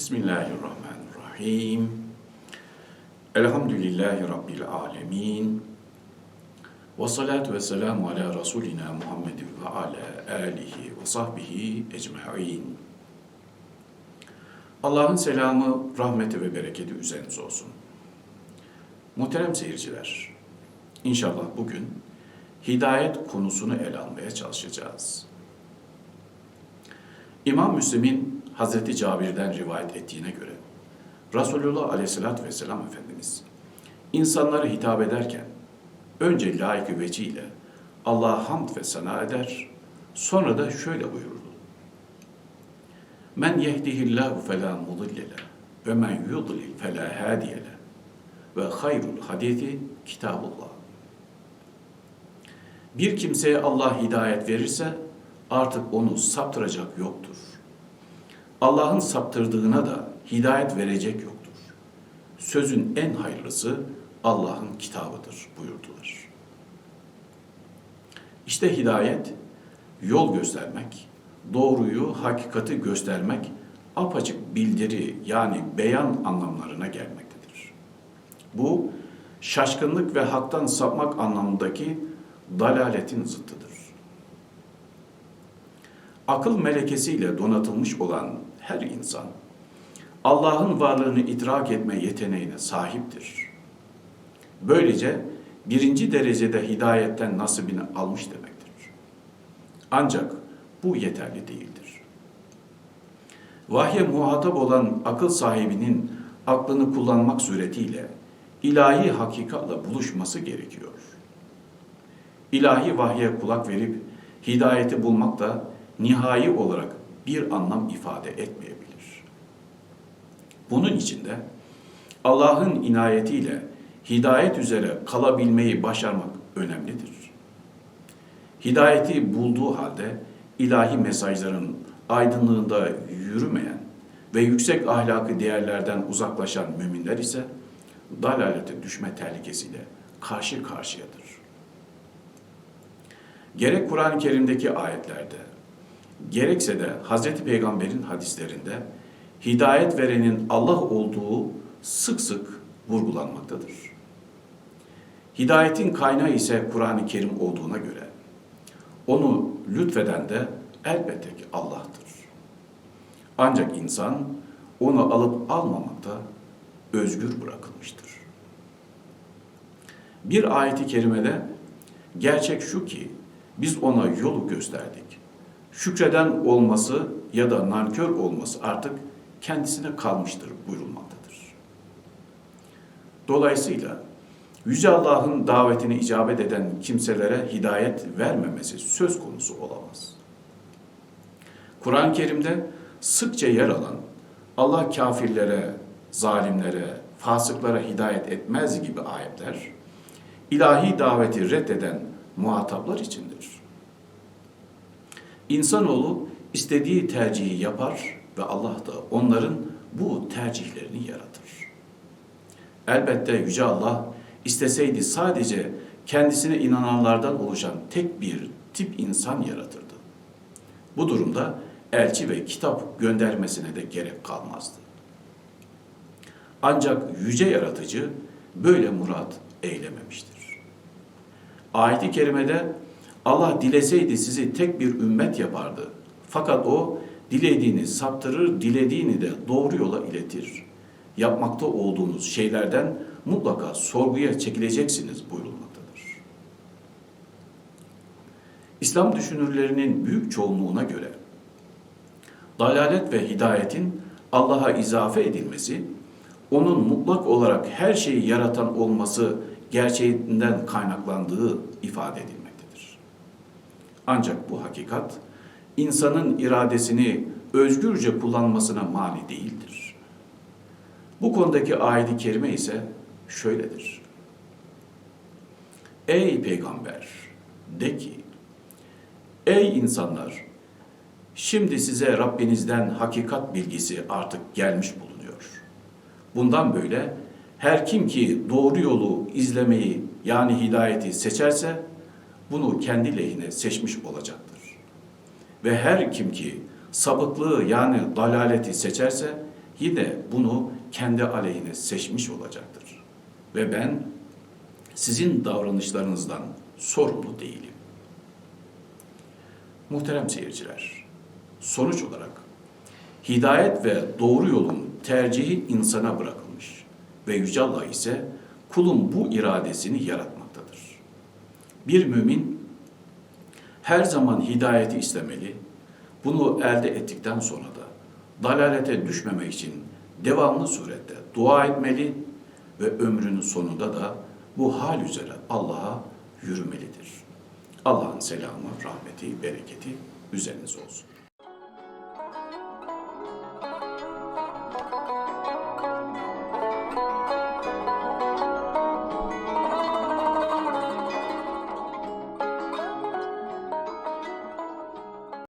Bismillahirrahmanirrahim. Elhamdülillahi Rabbil alemin. Ve salatu ve selamu ala Resulina Muhammedin ve ala alihi ve sahbihi ecma'in. Allah'ın selamı, rahmeti ve bereketi üzerinize olsun. Muhterem seyirciler, inşallah bugün hidayet konusunu ele almaya çalışacağız. İmam Müslim'in Hazreti Cabir'den rivayet ettiğine göre Resulullah Aleyhisselatü Vesselam Efendimiz insanlara hitap ederken önce layık veciyle Allah'a hamd ve sana eder, sonra da şöyle buyurdu. Men yehdihillahu fela mudille ve men yudlil fela hadiye ve hayrul hadisi kitabullah. Bir kimseye Allah hidayet verirse artık onu saptıracak yoktur. Allah'ın saptırdığına da hidayet verecek yoktur. Sözün en hayırlısı Allah'ın kitabıdır buyurdular. İşte hidayet, yol göstermek, doğruyu, hakikati göstermek, apaçık bildiri yani beyan anlamlarına gelmektedir. Bu, şaşkınlık ve haktan sapmak anlamındaki dalaletin zıttıdır. Akıl melekesiyle donatılmış olan her insan, Allah'ın varlığını idrak etme yeteneğine sahiptir. Böylece birinci derecede hidayetten nasibini almış demektir. Ancak bu yeterli değildir. Vahye muhatap olan akıl sahibinin aklını kullanmak suretiyle ilahi hakikatla buluşması gerekiyor. İlahi vahye kulak verip hidayeti bulmak da nihai olarak bir anlam ifade etmeyebilir. Bunun için de Allah'ın inayetiyle hidayet üzere kalabilmeyi başarmak önemlidir. Hidayeti bulduğu halde ilahi mesajların aydınlığında yürümeyen ve yüksek ahlakı değerlerden uzaklaşan müminler ise dalalete düşme tehlikesiyle karşı karşıyadır. Gerek Kur'an-ı Kerim'deki ayetlerde, gerekse de Hz. Peygamber'in hadislerinde hidayet verenin Allah olduğu sık sık vurgulanmaktadır. Hidayetin kaynağı ise Kur'an-ı Kerim olduğuna göre onu lütfeden de elbette ki Allah'tır. Ancak insan onu alıp almamakta özgür bırakılmıştır. Bir ayeti kerimede gerçek şu ki biz ona yolu gösterdik. Şükreden olması ya da nankör olması artık kendisine kalmıştır buyurulmaktadır. Dolayısıyla Yüce Allah'ın davetini icabet eden kimselere hidayet vermemesi söz konusu olamaz. Kur'an-ı Kerim'de sıkça yer alan Allah kafirlere, zalimlere, fasıklara hidayet etmez gibi ayetler, ilahi daveti reddeden muhataplar içindir. İnsanoğlu istediği tercihi yapar ve Allah da onların bu tercihlerini yaratır. Elbette Yüce Allah isteseydi sadece kendisine inananlardan oluşan tek bir tip insan yaratırdı. Bu durumda elçi ve kitap göndermesine de gerek kalmazdı. Ancak yüce yaratıcı böyle murat eylememiştir. Ayet-i kerimede Allah dileseydi sizi tek bir ümmet yapardı. Fakat o dilediğini saptırır, dilediğini de doğru yola iletir. Yapmakta olduğunuz şeylerden mutlaka sorguya çekileceksiniz buyurulmaktadır. İslam düşünürlerinin büyük çoğunluğuna göre dalalet ve hidayetin Allah'a izafe edilmesi, onun mutlak olarak her şeyi yaratan olması gerçeğinden kaynaklandığı ifade edilmektedir. Ancak bu hakikat, insanın iradesini özgürce kullanmasına mani değildir. Bu konudaki ayet-i kerime ise şöyledir. Ey peygamber de ki ey insanlar şimdi size Rabbinizden hakikat bilgisi artık gelmiş bulunuyor. Bundan böyle her kim ki doğru yolu izlemeyi yani hidayeti seçerse bunu kendi lehine seçmiş olacaktır. Ve her kim ki sapıklığı yani dalaleti seçerse yine bunu kendi aleyhine seçmiş olacaktır. Ve ben sizin davranışlarınızdan sorumlu değilim. Muhterem seyirciler, sonuç olarak hidayet ve doğru yolun tercihi insana bırakılmış ve Yüce Allah ise kulun bu iradesini yaratmaktadır. Bir mümin her zaman hidayeti istemeli, bunu elde ettikten sonra da dalalete düşmemek için devamlı surette dua etmeli ve ömrünün sonunda da bu hal üzere Allah'a yürümelidir. Allah'ın selamı, rahmeti, bereketi üzerinize olsun.